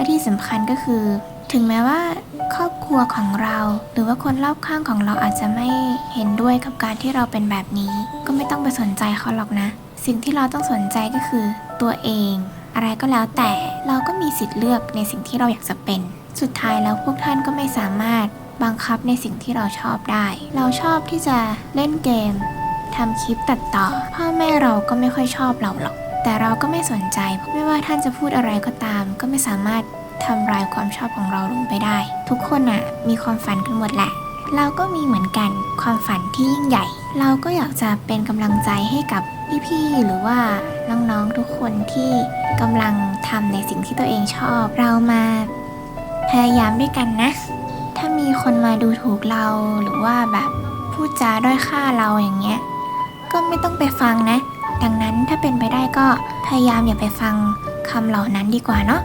และที่สำคัญก็คือ ถึงแม้ว่าครอบครัวของเรา หรือว่าคนรอบข้างของเราอาจจะไม่เห็นด้วยกับการที่เราเป็นแบบนี้ ก็ไม่ต้องไปสนใจเขาหรอกนะ สิ่งที่เราต้องสนใจก็คือตัวเอง อะไรก็แล้วแต่เราก็มีสิทธิ์เลือกในสิ่งที่เราอยากจะเป็น สุดท้ายแล้วพวกท่านก็ไม่สามารถบังคับในสิ่งที่เราชอบได้ เราชอบที่จะเล่นเกมทำคลิปตัดต่อ พ่อแม่เราก็ไม่ค่อยชอบเราหรอก แต่เราก็ไม่สนใจไม่ว่าท่านจะพูดอะไรก็ตาม ก็ไม่สามารถทำลายความชอบของเราลงไปได้ ทุกคนอะมีความฝันกันหมดแหละ เราก็มีเหมือนกันความฝันที่ยิ่งใหญ่ เราก็อยากจะเป็นกำลังใจให้กับพี่ๆหรือว่าน้องๆทุกคนที่กำลังทำในสิ่งที่ตัวเองชอบ เรามาพยายามด้วยกันนะ ถ้ามีคนมาดูถูกเราหรือว่าแบบพูดจาด้อยค่าเราอย่างเงี้ย ก็ไม่ต้องไปฟังนะ ถ้าเป็นไปได้ก็พยายามอย่าไปฟังคำเหล่านั้นดีกว่าเนาะ